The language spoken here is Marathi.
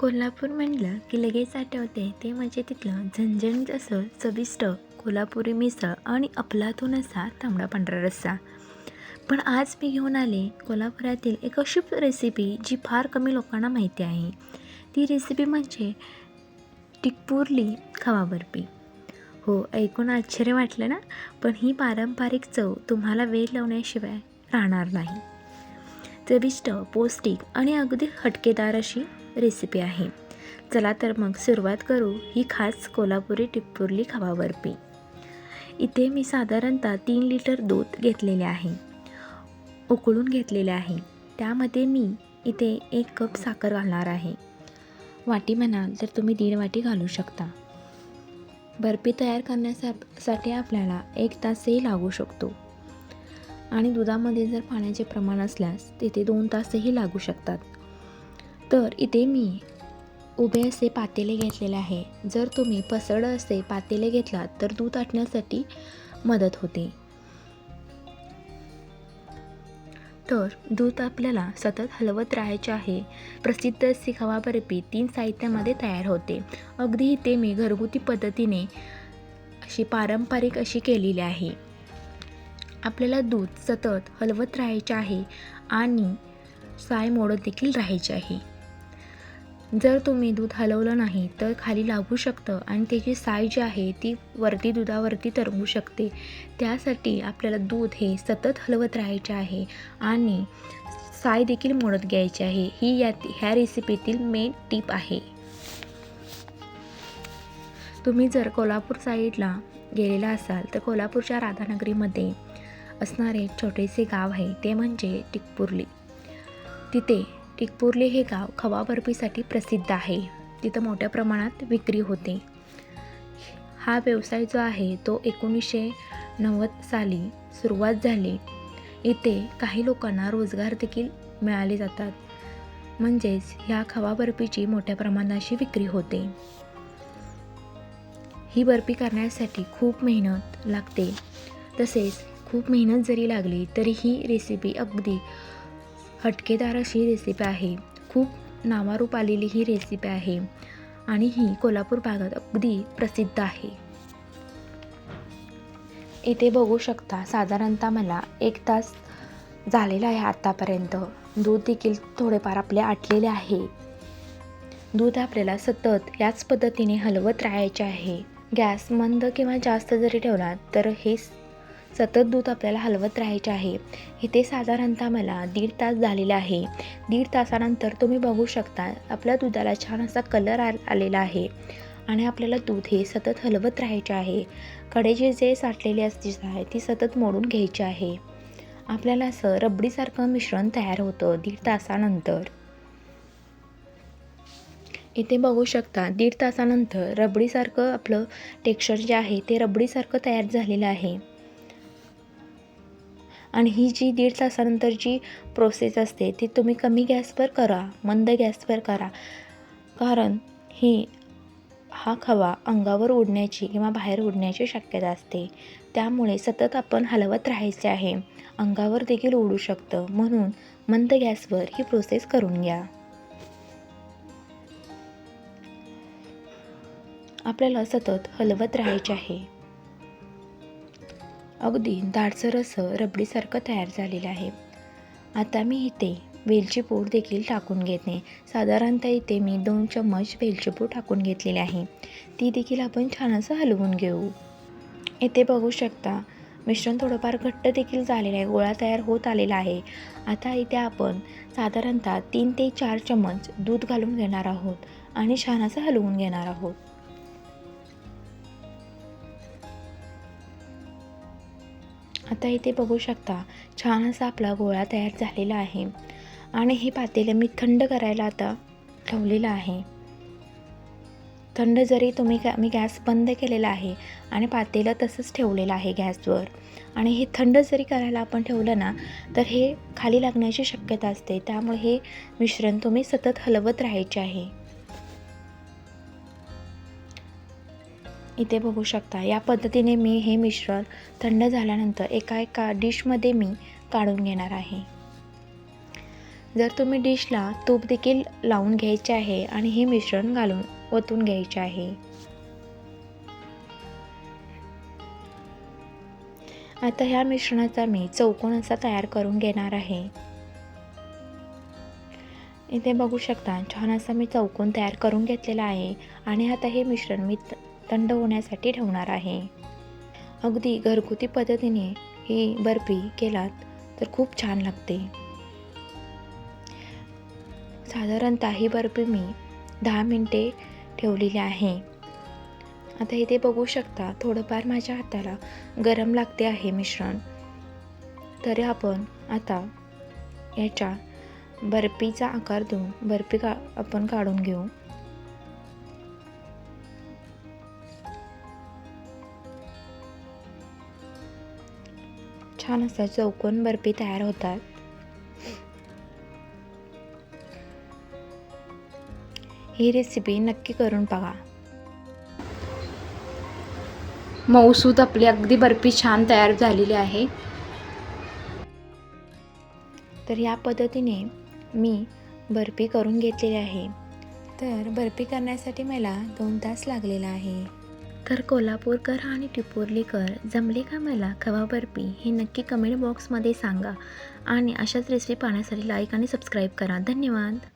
कोल्हापूर म्हणलं की लगेच आठवते ते म्हणजे तिथलं झणझणीत असं चविष्ट कोल्हापुरी मिसळ आणि अफलातून असा तांबडा पांढरा रस्सा. पण आज मी घेऊन आले कोल्हापुरातील एक अशी रेसिपी जी फार कमी लोकांना माहिती आहे. ती रेसिपी म्हणजे टिकपुरली खवा बर्फी हो ऐकून आश्चर्य वाटलं ना? पण ही पारंपरिक चव तुम्हाला वेळ लावण्याशिवाय राहणार नाही. चविष्ट पौष्टिक आणि अगदी हटकेदार अशी रेसिपी आहे. चला तर मग सुरुवात करू ही खास कोल्हापुरी टिपुरली खवा बर्फी इथे मी साधारणतः तीन लिटर दूध घेतलेले आहे. उकळून घेतलेले आहे. त्यामध्ये मी इथे एक कप साखर घालणार आहे. वाटी म्हणाल तर तुम्ही दीड वाटी घालू शकता. बर्फी तयार करण्यासाठी आपल्याला एक तासही लागू शकतो. आणि दुधामध्ये जर पाण्याचे प्रमाण असल्यास तिथे दोन तासही लागू शकतात. तर इथे मी उभे असे पातेले घेतलेले आहे. जर तुम्ही पसरड असे पातेले घेतलात तर दूध आटण्यासाठी मदत होते. तर दूध आपल्याला सतत हलवत राहायचे आहे. प्रसिद्ध अशी खवा बर्फी तीन साहित्यामध्ये तयार होते. अगदी इथे मी घरगुती पद्धतीने अशी पारंपरिक अशी केलेली आहे. आपल्याला दूध सतत हलवत राहायचे आहे आणि साय मोडत देखील राहायचे आहे. जर तुम्ही दूध हलवलं नाही तर खाली लागू शकतं आणि त्याची साय जी आहे ती वरती दुधावरती तरंगू शकते. त्यासाठी आपल्याला दूध हे सतत हलवत राहायचे आहे आणि साय देखील मोडत घ्यायची आहे. ही या ह्या रेसिपीतील मेन टीप आहे. तुम्ही जर कोल्हापूर साईडला गेलेला असाल तर कोल्हापूरच्या राधानगरीमध्ये असणारे छोटेसे गाव आहे ते म्हणजे टिकपुर्ली. तिथे टिकपुर्ले हे गाव खवा बर्फीसाठी प्रसिद्ध आहे. तिथं मोठ्या प्रमाणात विक्री होते. हा व्यवसाय जो आहे तो एकोणीसशे नव्वद साली सुरुवात झाली. इथे काही लोकांना रोजगार देखील मिळाले जातात. म्हणजेच ह्या खवा बर्फीची मोठ्या प्रमाणाशी विक्री होते. ही बर्फी करण्यासाठी खूप मेहनत लागते. तसेच खूप मेहनत जरी लागली तरी ही रेसिपी अगदी हटकेदार अशी रेसिपी आहे. खूप नावारूप आलेली ही रेसिपी आहे. आणि ही कोल्हापूर भागात अगदी प्रसिद्ध आहे. इथे बघू शकता साधारणतः मला एक तास झालेला आहे आत्तापर्यंत दूध देखील थोडेफार आपले आटलेले आहे. दूध आपल्याला सतत याच पद्धतीने हलवत राहायचे आहे. गॅस मंद किंवा जास्त जरी ठेवला तर हे सतत दूध आपल्याला हलवत राहायचे आहे. इथे साधारणतः मला दीड तास झालेला आहे. दीड तासानंतर तुम्ही बघू शकता आपल्या दुधाला छान असा कलर आ आलेला आहे. आणि आपल्याला दूध हे सतत हलवत राहायचे आहे. कडेचे जे साठलेले असते आहे ती सतत मोडून घ्यायची आहे. आपल्याला असं रबडीसारखं मिश्रण तयार होतं दीड तासानंतर. इथे बघू शकता दीड तासानंतर रबडीसारखं आपलं टेक्स्चर जे आहे ते रबडीसारखं तयार झालेलं आहे. आणि ही जी दीड तासानंतर जी प्रोसेस असते ती तुम्ही कमी गॅसवर करा मंद गॅसवर करा. कारण ही हा खवा अंगावर उडण्याची किंवा बाहेर उडण्याची शक्यता असते. त्यामुळे सतत आपण हलवत राहायचे आहे. अंगावर देखील उडू शकतं. म्हणून मंद गॅसवर ही प्रोसेस करून घ्या. आपल्याला सतत हलवत राहायचे आहे. अगदी दाटसर असं रबडीसारखं तयार झालेलं आहे. आता मी इथे वेलची पूड देखील टाकून घेते. साधारणतः इथे मी दोन चम्मच वेलची पूड टाकून घेतलेली आहे. ती देखील आपण छान असं हलवून घेऊ. इथे बघू शकता मिश्रण थोडंफार घट्ट देखील झालेलं आहे. गोळा तयार होत आलेला आहे. आता इथे आपण साधारणतः तीन ते चार चम्मच दूध घालून घेणार आहोत आणि छान असं हलवून घेणार आहोत. आता इथे बघू शकता छान असा आपला गोळा तयार झालेला आहे. आणि हे पातेलं मी थंड करायला आता ठेवलेलं आहे. थंड जरी तुम्ही गॅ मी गॅस बंद केलेला आहे आणि पातेलं तसंच ठेवलेलं आहे गॅसवर. आणि हे थंड जरी करायला आपण ठेवलं ना तर हे खाली लागण्याची शक्यता असते. त्यामुळे हे मिश्रण तुम्ही सतत हलवत राहायचे आहे. इथे बघू शकता. या पद्धतीने मी हे मिश्रण थंड झाल्यानंतर एका एका डिशमध्ये मी काढून घेणार आहे. जर तुम्ही डिशला तूप देखील लावून घ्यायचे आहे आणि हे मिश्रण घालून ओतून घ्यायचे आहे. आता ह्या मिश्रणाचा मी चौकोन असा तयार करून घेणार आहे. इथे बघू शकता छान असा मी चौकोन तयार करून घेतलेला आहे आणि आता हे मिश्रण मी थंड होण्यासाठी ठेवणार आहे. अगदी घरगुती पद्धतीने ही बर्फी केलात तर खूप छान लागते. साधारणतः ही बर्फी मी दहा मिनटे ठेवलेली आहे. आता इथे बघू शकता थोडंफार माझ्या हाताला गरम लागते आहे मिश्रण. तरी आपण आता याच्या बर्फीचा आकार देऊन बर्फी का आपण काढून घेऊ. छान असा चौकोन बर्फी तयार होतात. ही रेसिपी नक्की करून बघा. मऊसूत आपली अगदी बर्फी छान तयार झालेली आहे. तर या पद्धतीने मी बर्फी करून घेतलेली आहे. तर बर्फी करण्यासाठी मला दोन तास लागलेला आहे. तर कोल्हापूरकर आणि टिपोर्लीकर जमले का मला? खवा बर्फी. हे नक्की कमेंट बॉक्समध्ये सांगा. आणि अशाच रेसिपी पाहण्यासाठी लाईक आणि सबस्क्राईब करा. धन्यवाद.